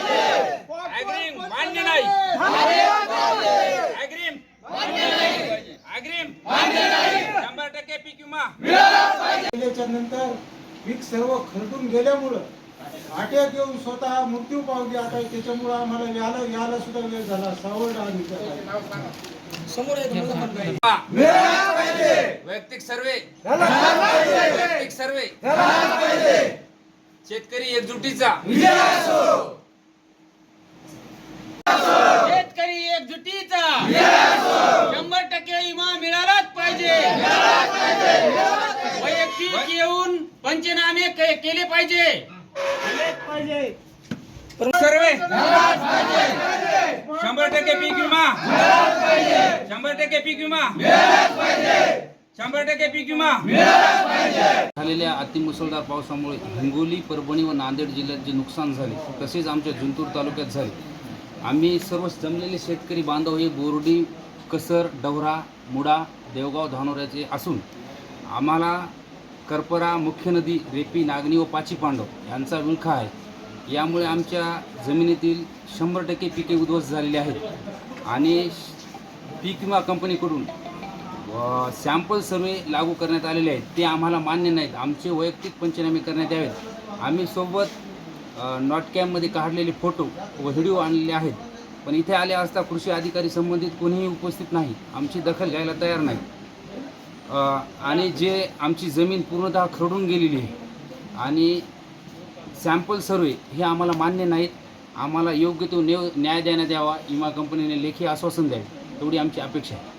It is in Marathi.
अग्रिम मान्य नाही अग्रिम अग्रिम शंभर टक्के पीक विमा केल्याच्यानंतर पीक सर्व खरडून गेल्यामुळं अटॅक येऊन स्वतः मृत्यू पावली आता त्याच्यामुळं आम्हाला याला याला सुद्धा वेळ झाला. सावड आम्ही त्याला. वैयक्तिक सर्वे. वैयक्तिक सर्वे शेतकरी एकजुटीचा. शेतकरी एकजुटीचा. शंभर टक्के विमा मिळालाच पाहिजे. वैयक्तिक येऊन पंचनामे के- केले पाहिजे. सर्वे. शंभर टक्के पीक विमा. शंभर टक्के पीक विमा. शंभर टक्के पीक विमा. झालेल्या अतिमुसळधार पावसामुळे हिंगोली परभणी व नांदेड जिल्ह्यात जे नुकसान झाले तसेच आमच्या जिंतूर तालुक्यात झाले. आम्ही सर्व जमलेले शेतकरी बांधव हे बोर्डी कसर डवरा मुडा देवगाव धानोऱ्याचे असून आम्हाला करपरा मुख्य नदी रेपी नागणी व पाची पांडव यांचा विळखा आहे. यामुळे आमच्या जमिनीतील शंभर टक्के पिके उद्ध्वस्त झालेली आहेत. आणि पीक विमा कंपनीकडून सॅम्पल सर्वे लागू करण्यात आलेले आहेत. ते आम्हाला मान्य नाहीत. आमचे वैयक्तिक पंचनामे करण्यात यावेत. आम्ही सोबत नॉट कॅम्पमध्ये काढलेले फोटो व व्हिडिओ आणलेले आहेत. पण इथे आले असता कृषी अधिकारी संबंधित कोणीही उपस्थित नाही. आमची दखल घ्यायला तयार नाही आणि जे आमची जमीन पूर्णतः खरडून गेलेली आहे आणि सॅम्पल सर्वे हे आम्हाला मान्य नाहीत. आम्हाला योग्य तो न्याय देण्यात यावा. विमा कंपनीने लेखी आश्वासन द्यावे. एवढी आमची अपेक्षा आहे.